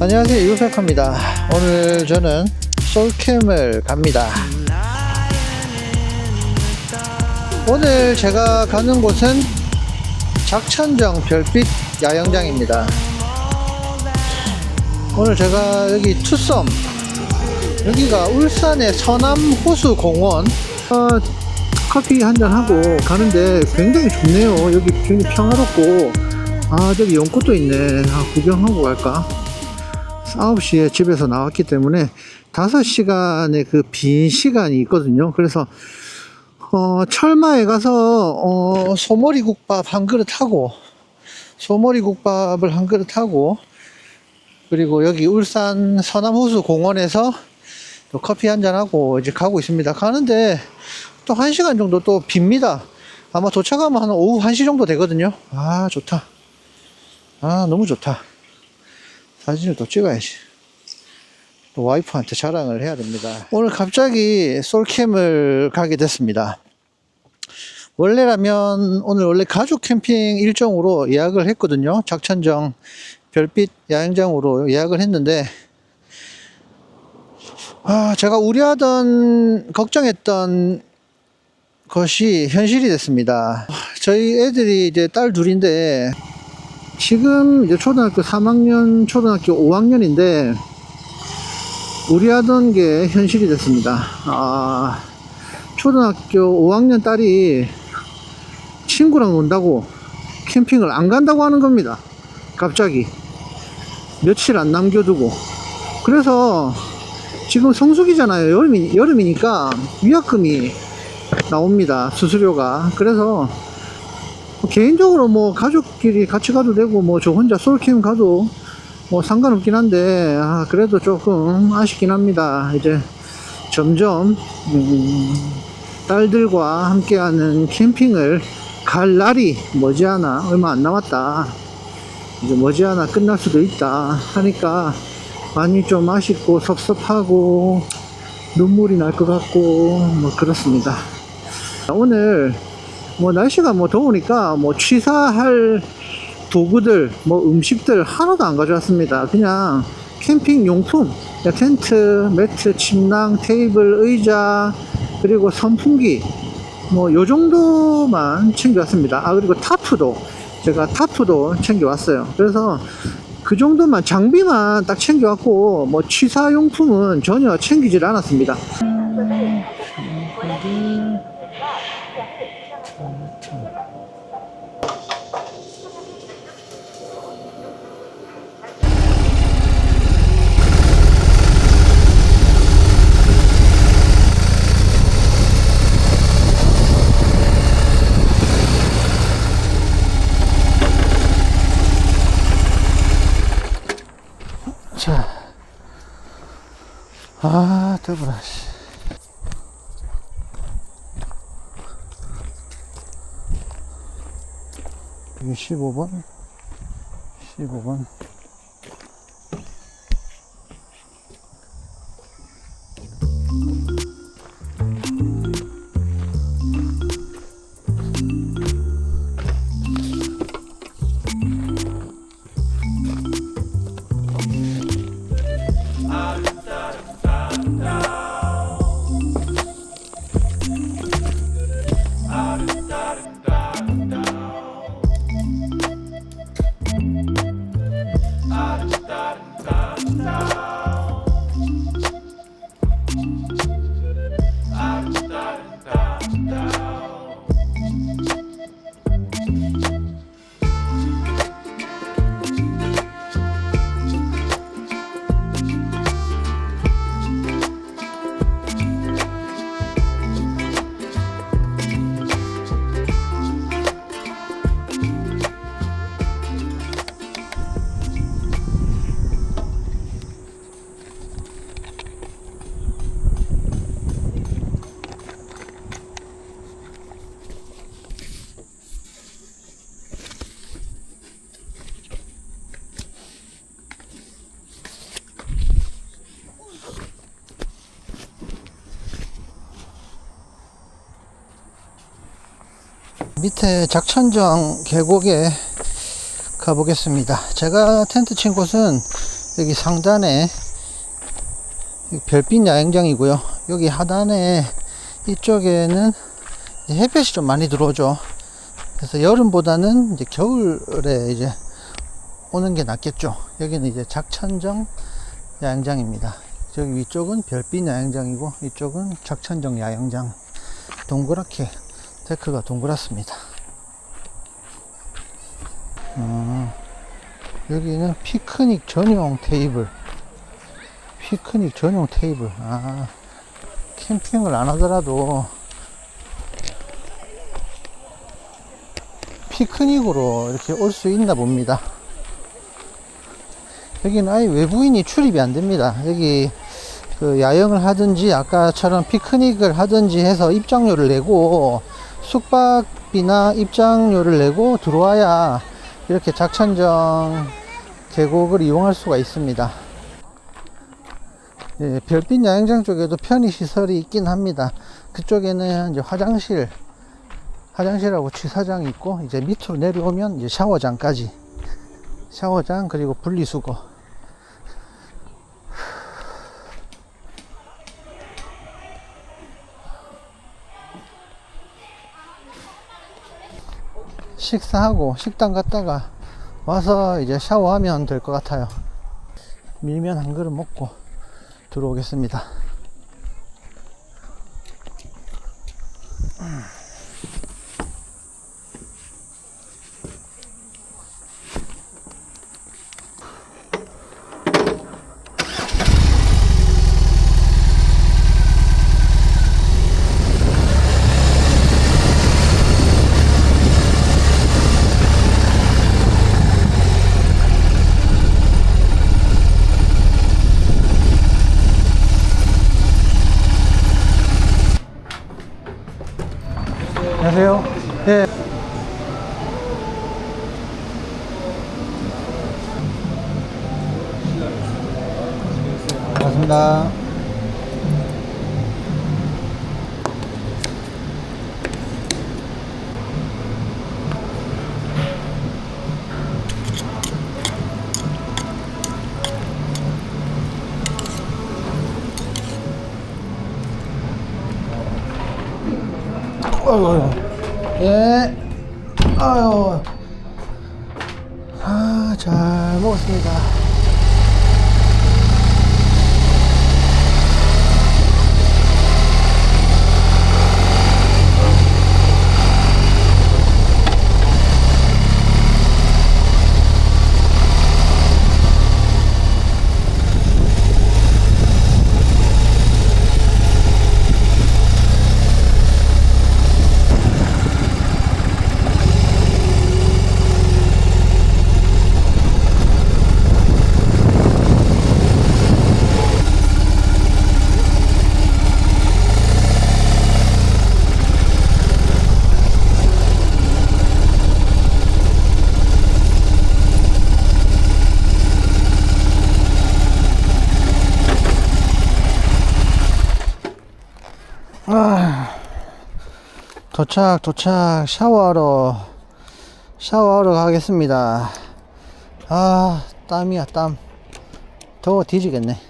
안녕하세요. 유백합니다. 오늘 저는 솔캠을 갑니다. 오늘 제가 가는 곳은 작천정 별빛 야영장입니다. 오늘 제가 여기 투썸 여기가 울산의 서남호수공원. 어, 커피 한잔 하고 가는데 굉장히 좋네요. 여기 굉장히 평화롭고 아 저기 연꽃도 있네. 아, 구경하고 갈까 9시에 집에서 나왔기 때문에 5시간의 그 빈 시간이 있거든요. 그래서 어, 철마에 가서 어, 소머리 국밥 한 그릇 하고 소머리 국밥을 한 그릇 하고 그리고 여기 울산 서남호수 공원에서 또 커피 한 잔 하고 이제 가고 있습니다. 가는데 또 1시간 정도 또 빕니다. 아마 도착하면 한 오후 1시 정도 되거든요. 아, 좋다. 아, 너무 좋다. 사진을 또 찍어야지. 또 와이프한테 자랑을 해야 됩니다. 오늘 갑자기 솔캠을 가게 됐습니다. 원래라면 오늘 원래 가족 캠핑 일정으로 예약을 했거든요. 작천정 별빛 야영장으로 예약을 했는데 아, 제가 우려하던 걱정했던 것이 현실이 됐습니다. 저희 애들이 이제 딸 둘인데 지금 이제 초등학교 3학년, 초등학교 5학년인데 우려하던 게 현실이 됐습니다. 아, 초등학교 5학년 딸이 친구랑 논다고 캠핑을 안 간다고 하는 겁니다. 갑자기 며칠 안 남겨두고 그래서 지금 성수기잖아요. 여름이, 여름이니까 위약금이 나옵니다. 수수료가. 그래서 개인적으로 뭐 가족끼리 같이 가도 되고 뭐 저 혼자 솔캠 가도 뭐 상관없긴 한데 아 그래도 조금 아쉽긴 합니다. 이제 점점 음, 딸들과 함께하는 캠핑을 갈 날이 머지않아 얼마 안 남았다. 이제 머지않아 끝날 수도 있다 하니까 많이 좀 아쉽고 섭섭하고 눈물이 날 것 같고 뭐 그렇습니다. 오늘 뭐 날씨가 뭐 더우니까 뭐 취사할 도구들 뭐 음식들 하나도 안 가져왔습니다. 그냥 캠핑 용품 텐트 매트 침낭 테이블 의자 그리고 선풍기 뭐 요 정도만 챙겨왔습니다. 아 그리고 타프도 제가 타프도 챙겨왔어요. 그래서 그 정도만 장비만 딱 챙겨왔고 뭐 취사용품은 전혀 챙기질 않았습니다 아, 더불어, 씨. 이 게 밑에 작천정 계곡에 가보겠습니다. 제가 텐트 친 곳은 여기 상단에 이 별빛 야영장이고요. 여기 하단에 이쪽에는 햇볕이 좀 많이 들어오죠. 그래서 여름보다는 이제 겨울에 이제 오는 게 낫겠죠. 여기는 이제 작천정 야영장입니다. 저기 위쪽은 별빛 야영장이고 이쪽은 작천정 야영장. 동그랗게 데크가 동그랗습니다. 음, 여기는 피크닉 전용 테이블. 피크닉 전용 테이블. 아, 캠핑을 안 하더라도 피크닉으로 이렇게 올 수 있나 봅니다. 여기는 아예 외부인이 출입이 안 됩니다. 여기 그 야영을 하든지 아까처럼 피크닉을 하든지 해서 입장료를 내고 숙박비나 입장료를 내고 들어와야 이렇게 작천정 계곡을 이용할 수가 있습니다. 예, 별빛 야영장 쪽에도 편의 시설이 있긴 합니다. 그쪽에는 이제 화장실, 화장실하고 취사장이 있고 이제 밑으로 내려오면 이제 샤워장까지 샤워장 그리고 분리수거 식사하고 식당 갔다가 와서 이제 샤워하면 될 것 같아요. 밀면 한 그릇 먹고 들어오겠습니다. 안녕하세요. 네. 반갑습니다. 어휴, 예. 아유. 아, 잘 먹었습니다. 아, 도착, 도착, 샤워하러, 샤워하러 가겠습니다. 아, 땀이야, 땀. 더워 뒤지겠네.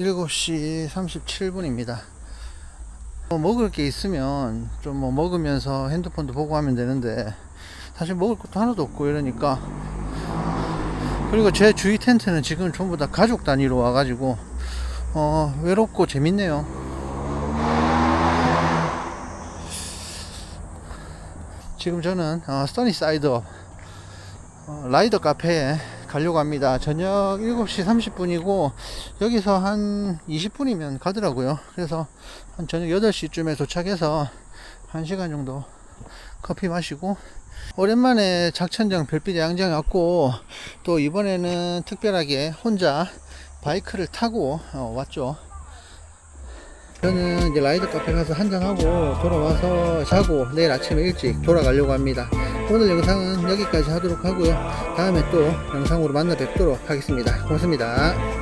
일곱 시 37분입니다. 뭐 먹을 게 있으면 좀 뭐 먹으면서 핸드폰도 보고 하면 되는데 사실 먹을 것도 하나도 없고 이러니까 그리고 제 주위 텐트는 지금 전부 다 가족 단위로 와가지고 어 외롭고 재밌네요. 지금 저는 어, 써니사이드 어, 라이더 카페에 가려고 합니다. 저녁 7시 30분이고 여기서 한 20분이면 가더라고요. 그래서 한 저녁 8시쯤에 도착해서 1시간 정도 커피 마시고 오랜만에 작천정 별빛 야영장에 왔고 또 이번에는 특별하게 혼자 바이크를 타고 어, 왔죠. 저는 이제 라이드 카페 가서 한잔하고 돌아와서 자고 내일 아침에 일찍 돌아가려고 합니다. 오늘 영상은 여기까지 하도록 하고요. 다음에 또 영상으로 만나 뵙도록 하겠습니다. 고맙습니다.